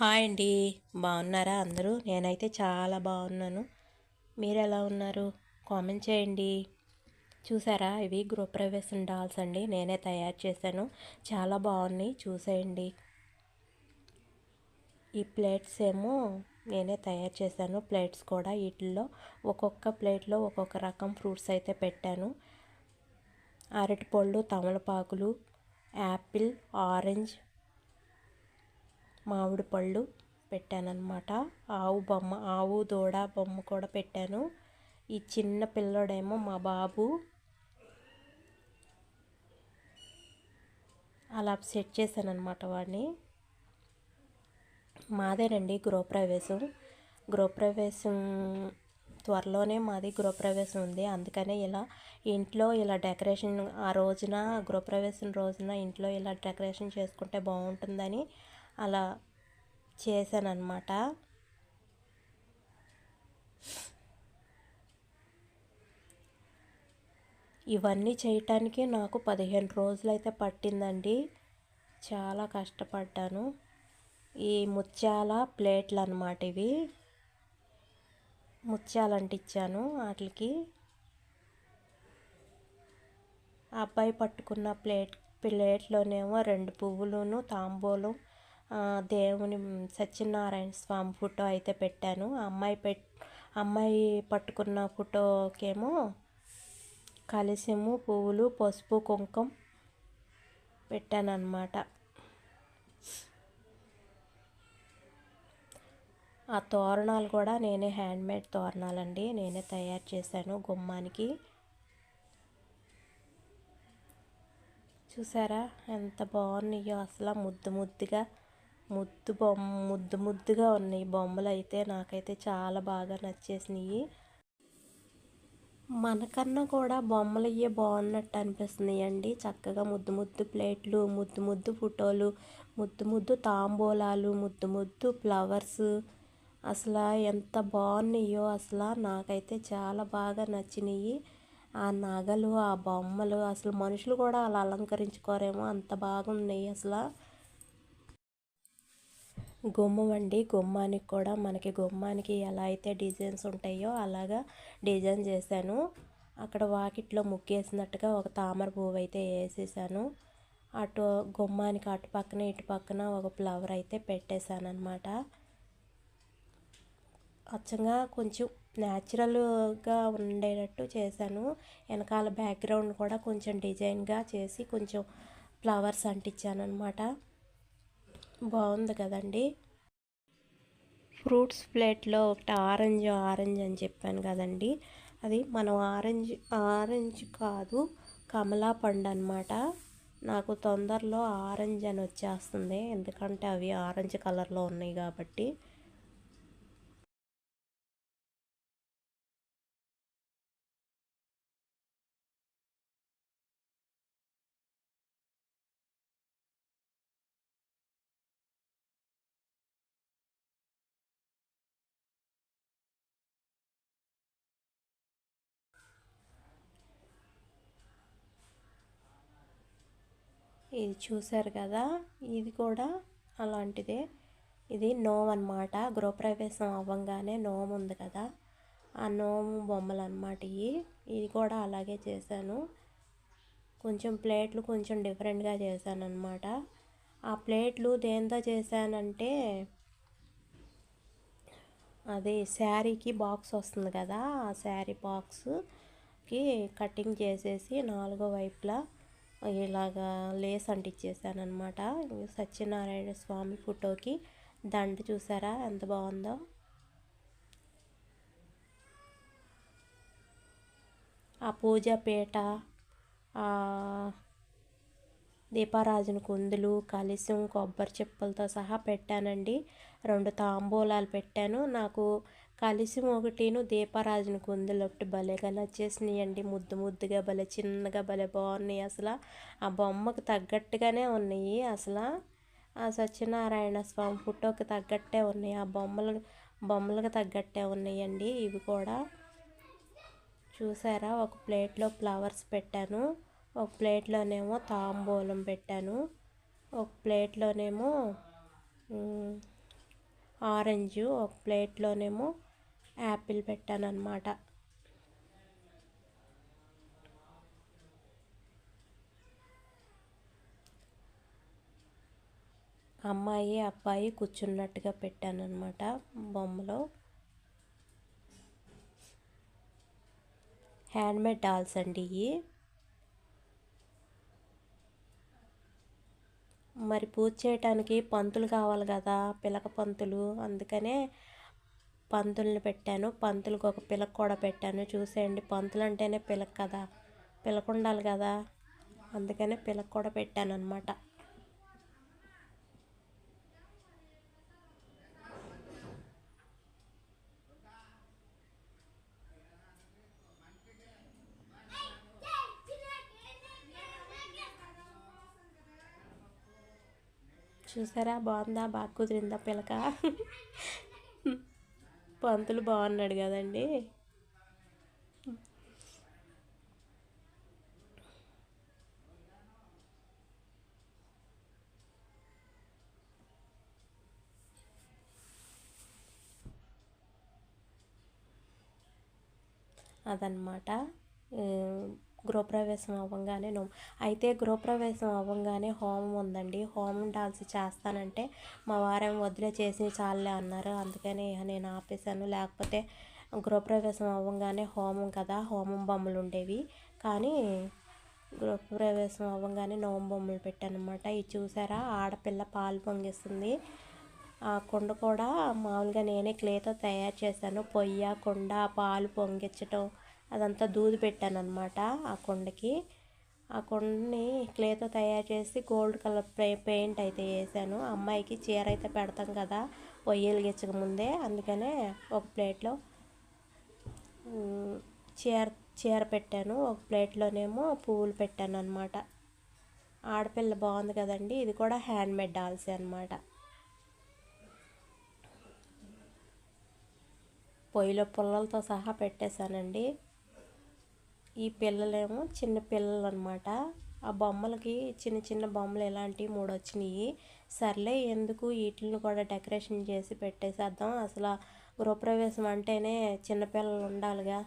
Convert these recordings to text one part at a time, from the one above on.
Hi అండి. బాగున్నారా అందరూ? నేనైతే చాలా బాగున్నాను. మీరు ఎలా ఉన్నారు? కామెంట్ చేయండి. చూసారా? ఇవి గృహప్రవేశం డాల్స్ అండి. నేనే తయారు చేశాను. చాలా బాగున్నాయి. చూసేయండి. ఈ ప్లేట్స్ ఏమో నేనే తయారు చేశాను. ప్లేట్స్ కూడా వీటిల్లో ఒక్కొక్క ప్లేట్లో ఒక్కొక్క రకం ఫ్రూట్స్ అయితే పెట్టాను. అరటిపళ్ళు తమలపాకులు యాపిల్ ఆరెంజ్ మామిడి పళ్ళు పెట్టానమాట ఆవు బొమ్మ ఆవు దూడ బొమ్మ కూడా పెట్టాను. ఈ చిన్న పిల్లడేమో మా బాబు. అలా సెట్ చేశాను అనమాట వాడిని. మాదేనండి గృహప్రవేశం. గృహప్రవేశం త్వరలోనే మాది గృహప్రవేశం ఉంది. అందుకనే ఇలా ఇంట్లో ఇలా డెకరేషన్ ఆ రోజున గృహప్రవేశం రోజున ఇంట్లో ఇలా డెకరేషన్ చేసుకుంటే బాగుంటుందని అలా చేశానమాట ఇవన్నీ చేయటానికి నాకు పదిహేను రోజులు అయితే పట్టిందండి. చాలా కష్టపడ్డాను. ఈ ముత్యాల ప్లేట్లు అనమాట ఇవి. ముత్యాలు అంటించాను వాటికి అబ్బాయి పట్టుకున్న ప్లేట్ ప్లేట్లోనేమో రెండు పువ్వులను తాంబూలం దేవుని సత్యనారాయణ స్వామి ఫోటో అయితే పెట్టాను. అమ్మాయి పెట్ అమ్మాయి పట్టుకున్న ఫోటోకేమో కలిసిము పువ్వులు పసుపు కుంకుమ పెట్టాను ఆ తోరణాలు కూడా నేనే హ్యాండ్మేడ్ తోరణాలండి. నేనే తయారు చేశాను గుమ్మానికి. చూసారా? ఎంత బాగున్నాయో అసలు ముద్దు ముద్దుగా. ముద్దు బొమ్మ ముద్దు ముద్దుగా ఉన్నాయి బొమ్మలు అయితే. నాకైతే చాలా బాగా నచ్చేసినాయి. మనకన్నా కూడా బొమ్మలు ఇవే బాగున్నట్టు అనిపిస్తున్నాయి అండి చక్కగా ముద్దు ముద్దు ప్లేట్లు ముద్దు ముద్దు ఫోటోలు ముద్దు ముద్దు తాంబూలాలు ముద్దు ముద్దు ఫ్లవర్స్. అసలు ఎంత బాగున్నాయో అసలు నాకైతే చాలా బాగా నచ్చినాయి. ఆ నగలు ఆ బొమ్మలు అసలు మనుషులు కూడా అలా అలంకరించుకోరేమో అంత బాగున్నాయి అసలు. గుమ్మం అండి. గుమ్మానికి కూడా మనకి గుమ్మానికి ఎలా అయితే డిజైన్స్ ఉంటాయో అలాగా డిజైన్ చేశాను. అక్కడ వాకిట్లో ముగ్గేసినట్టుగా ఒక తామర పువ్వు అయితే వేసేసాను. అటు గుమ్మానికి అటు పక్కన ఇటు పక్కన ఒక ఫ్లవర్ అయితే పెట్టేశాను అనమాట అచ్చంగా కొంచెం న్యాచురల్గా ఉండేటట్టు చేశాను. వెనకాల బ్యాక్గ్రౌండ్ కూడా కొంచెం డిజైన్గా చేసి కొంచెం ఫ్లవర్స్ అంటించాను అనమాట బాగుంది కదండి. ఫ్రూట్స్ ప్లేట్లో ఒకటి ఆరెంజ్ ఆరెంజ్ అని చెప్పాను కదండి. అది మనం ఆరెంజ్ ఆరెంజ్ కాదు కమలా పండు అనమాట నాకు తొందరలో ఆరెంజ్ అని వచ్చేస్తుంది. ఎందుకంటే అవి ఆరెంజ్ కలర్లో ఉన్నాయి కాబట్టి. ఇది చూసారు కదా? ఇది కూడా అలాంటిదే. ఇది నోమ్ అనమాట గృహప్రవేశం అవ్వగానే నోమ్ ఉంది కదా? ఆ నోము బొమ్మలు అనమాట ఇవి. ఇది కూడా అలాగే చేశాను. కొంచెం ప్లేట్లు కొంచెం డిఫరెంట్గా చేశాను అనమాట ఆ ప్లేట్లు దేంతో చేశానంటే అది శారీకి బాక్స్ వస్తుంది కదా? ఆ శారీ బాక్స్కి కటింగ్ చేసేసి నాలుగో వైపులా ఇలాగా లేస్ అంటించేసాను అనమాట సత్యనారాయణ స్వామి ఫోటోకి దండ చూసారా? ఎంత బాగుందో. ఆ పూజ పీట దీపారాజును కుందులు కలిసం కొబ్బరి చెప్పులతో సహా పెట్టానండి. రెండు తాంబూలాలు పెట్టాను. నాకు కలిసి ఒకటిను దీపారాజుని ఒకటి భలేగా నచ్చేసినాయండి ముద్దు ముద్దుగా భలే చిన్నగా భలే బాగున్నాయి అసలు. ఆ బొమ్మకు తగ్గట్టుగానే ఉన్నాయి అసలు. ఆ సత్యనారాయణ స్వామి ఫోటోకి తగ్గట్టే ఉన్నాయి. ఆ బొమ్మలు బొమ్మలకు తగ్గట్టే ఉన్నాయండి ఇవి కూడా. చూసారా? ఒక ప్లేట్లో ఫ్లవర్స్ పెట్టాను. ఒక ప్లేట్లోనేమో తాంబూలం పెట్టాను. ఒక ప్లేట్లోనేమో ఆరెంజ్ ఒక ప్లేట్లోనేమో యాపిల్ పెట్టాను అనమాట అమ్మాయి అబ్బాయి కూర్చున్నట్టుగా పెట్టాను అనమాట బొమ్మలో. హ్యాండ్మేడ్ డాల్స్ అండి ఇవి మరి పూజ చేయటానికి పంతులు కావాలి కదా పిలక పంతులు. అందుకనే పంతుల్ని పెట్టాను. పంతులకు ఒక పిలక కూడా పెట్టాను. చూసేయండి పంతులు అంటేనే పిలక కదా. పిలక ఉండాలి కదా. అందుకనే పిలక కూడా పెట్టాను అనమాట చూసారా? బాగుందా? బాగా కుదిరిందా పిలక? పంతులు బాగున్నాడు కదండి. అదనమాట గృహప్రవేశం అవ్వగానే నో అయితే గృహప్రవేశం అవ్వగానే హోమం ఉందండి. హోమం డాల్సి చేస్తానంటే మా వారం వదిలే చేసి చాలే అన్నారు. అందుకని నేను ఆపేశాను. లేకపోతే గృహప్రవేశం అవ్వగానే హోమం కదా హోమం బొమ్మలు ఉండేవి. కానీ గృహప్రవేశం అవ్వగానే నోమ బొమ్మలు పెట్టానమాట ఇది చూసారా? ఆడపిల్ల పాలు పొంగిస్తుంది ఆ కుండ కూడా మామూలుగా నేనే క్లేతో తయారు చేశాను. పొయ్య కుండ పాలు పొంగించటం అదంతా దూది పెట్టాను అనమాట ఆ కుండకి. ఆ కుండని క్లేతో తయారు చేసి గోల్డ్ కలర్ పెయింట్ అయితే వేసాను. అమ్మాయికి చీర అయితే పెడతాం కదా పొయ్యిలు గిచ్చక ముందే. అందుకనే ఒక ప్లేట్లో చీర చీర పెట్టాను. ఒక ప్లేట్లోనేమో పువ్వులు పెట్టాను అనమాట ఆడపిల్ల బాగుంది కదండి ఇది కూడా హ్యాండ్మేడ్ డాల్సే అనమాట పొయ్యిలో పుల్లలతో సహా పెట్టేశానండి. ఈ పిల్లలేమో చిన్న పిల్లలు అనమాట ఆ బొమ్మలకి చిన్న చిన్న బొమ్మలు ఇలాంటివి మూడు వచ్చినాయి. సర్లే ఎందుకు వీటిని కూడా డెకరేషన్ చేసి పెట్టేసేద్దాం? అసలు గృహప్రవేశం అంటేనే చిన్నపిల్లలు ఉండాలిగా.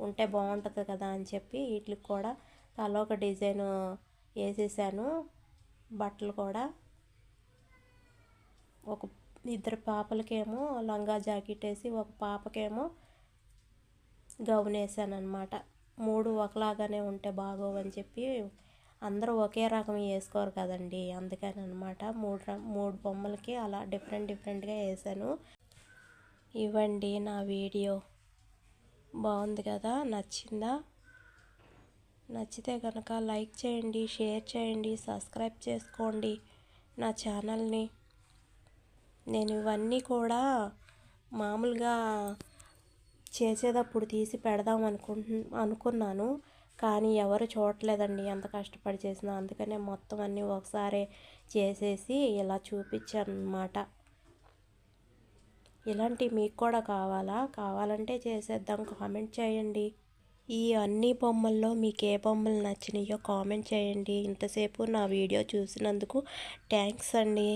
ఉంటే బాగుంటుంది కదా అని చెప్పి వీటికి కూడా తలో ఒక డిజైన్ వేసేసాను. బట్టలు కూడా. ఒక ఇద్దరు పాపలకేమో లంగా జాకెట్ వేసి ఒక పాపకేమో గౌన్ వేసాను అనమాట మూడు ఒకలాగానే ఉంటే బాగోవని చెప్పి అందరూ ఒకే రకం వేసుకోరు కదండి. అందుకని అనమాట మూడు మూడు బొమ్మలకి అలా డిఫరెంట్ డిఫరెంట్గా వేసాను. ఇవ్వండి నా వీడియో. బాగుంది కదా? నచ్చిందా? నచ్చితే కనుక లైక్ చేయండి షేర్ చేయండి సబ్స్క్రైబ్ చేసుకోండి నా ఛానల్ని. నేను ఇవన్నీ కూడా మామూలుగా చేసేటప్పుడు తీసి పెడదాం అనుకుంటు అనుకున్నాను. కానీ ఎవరు చూడలేదండి ఎంత కష్టపడి చేసినా. అందుకనే మొత్తం అన్నీ ఒకసారి చేసేసి ఇలా చూపించాను అనమాట ఇలాంటివి మీకు కూడా కావాలా? కావాలంటే చేసేద్దాం. కామెంట్ చేయండి. ఈ అన్ని బొమ్మల్లో మీకు ఏ బొమ్మలు నచ్చినాయో కామెంట్ చేయండి. ఇంతసేపు నా వీడియో చూసినందుకు థ్యాంక్స్ అండి.